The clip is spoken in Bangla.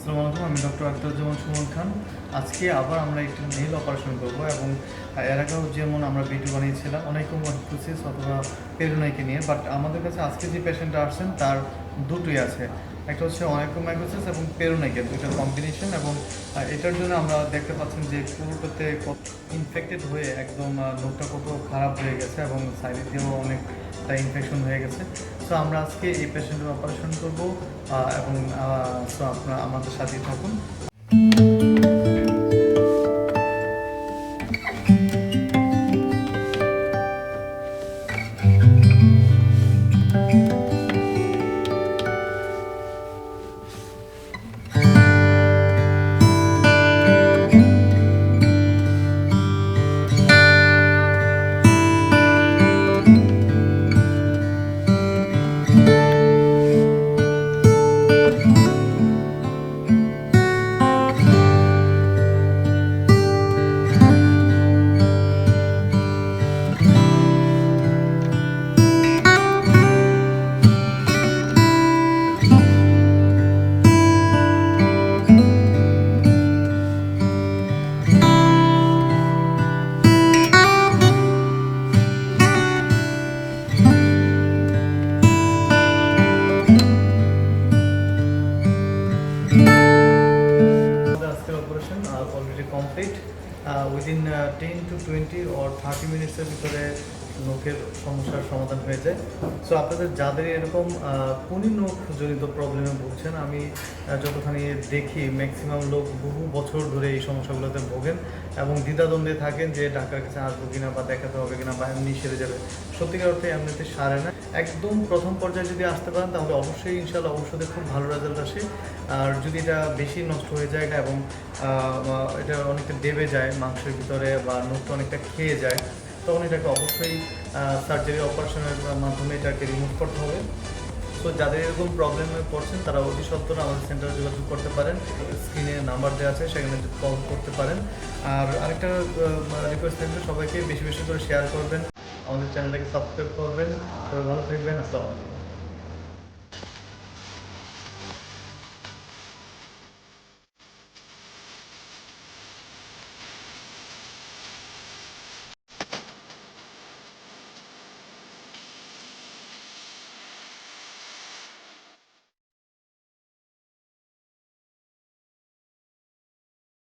আসসালামু আলাইকুম, আমি ডক্টর আখতারুজ্জামান সুমন খান। আজকে আবার আমরা একটি নেল অপারেশন করব এবং এর আগেও যেমন আমরা ভিডিও বানিয়েছিলাম অনেকম অর্থোসিস অথবা পেরোনাইকে নিয়ে বাট আমাদের কাছে আজকে যে পেশেন্টটা আসছেন, তার দুটোই আছে। একটা হচ্ছে অনেকোমাইকোসিস এবং পেরোনাইকের দুইটা কম্বিনেশন এবং এটার জন্য আমরা দেখতে পাচ্ছেন যে পুরোটাতে ইনফেক্টেড হয়ে একদম নোটটা কত খারাপ হয়ে গেছে এবং সাইডে দিয়েও অনেকটা ইনফেকশন হয়ে গেছে। সো আমরা আজকে এই পেশেন্টের অপারেশন করব এবং সো আপনারা আমাদের সাথেই থাকুন। Complete within ten to twenty or thirty মিনিটসের ভিতরে নখের সমস্যার সমাধান হয়ে যায় সো আপনাদের যাদের এরকম কোনি নখ জনিত প্রবলেমে ভুগছেন, আমি যতখানি দেখি ম্যাক্সিমাম লোক বহু বছর ধরে এই সমস্যাগুলোতে ভোগেন এবং দ্বিধাদ্বন্দ্বে থাকেন যে ডাক্তার কাছে আসব কিনা বা দেখাতে হবে কিনা বা এমনি সেরে যাবে। সত্যিকার অর্থে এমনিতে সারে না। একদম প্রথম পর্যায়ে যদি আসতে পারেন, তাহলে অবশ্যই ইনশাল্লাহ ঔষধে খুব ভালো রেজাল্ট আসে। আর যদি এটা বেশি নষ্ট হয়ে যায় এটা এবং এটা অনেকটা দেবে যায়, মাংসের ভিতরে বা নখটা অনেকটা খেয়ে যায় তখন এটাকে অবশ্যই সার্জারি অপারেশনের মাধ্যমে এটাকে রিমুভ করতে হবে। সো যাদের এরকম প্রবলেমে পড়ছেন, তারা অতি সত্তর আমাদের সেন্টারে যোগাযোগ করতে পারেন। স্ক্রিনে নাম্বার দেওয়া আছে, সেখানে কল করতে পারেন। আর আরেকটা রিকোয়েস্ট থাকবে, সবাইকে বেশি বেশি করে শেয়ার করবেন। আমাদের চ্যানেলটাকে সাবস্ক্রাইব করবেন। ভালো থাকবেন, আসসালামু আলাইকুম।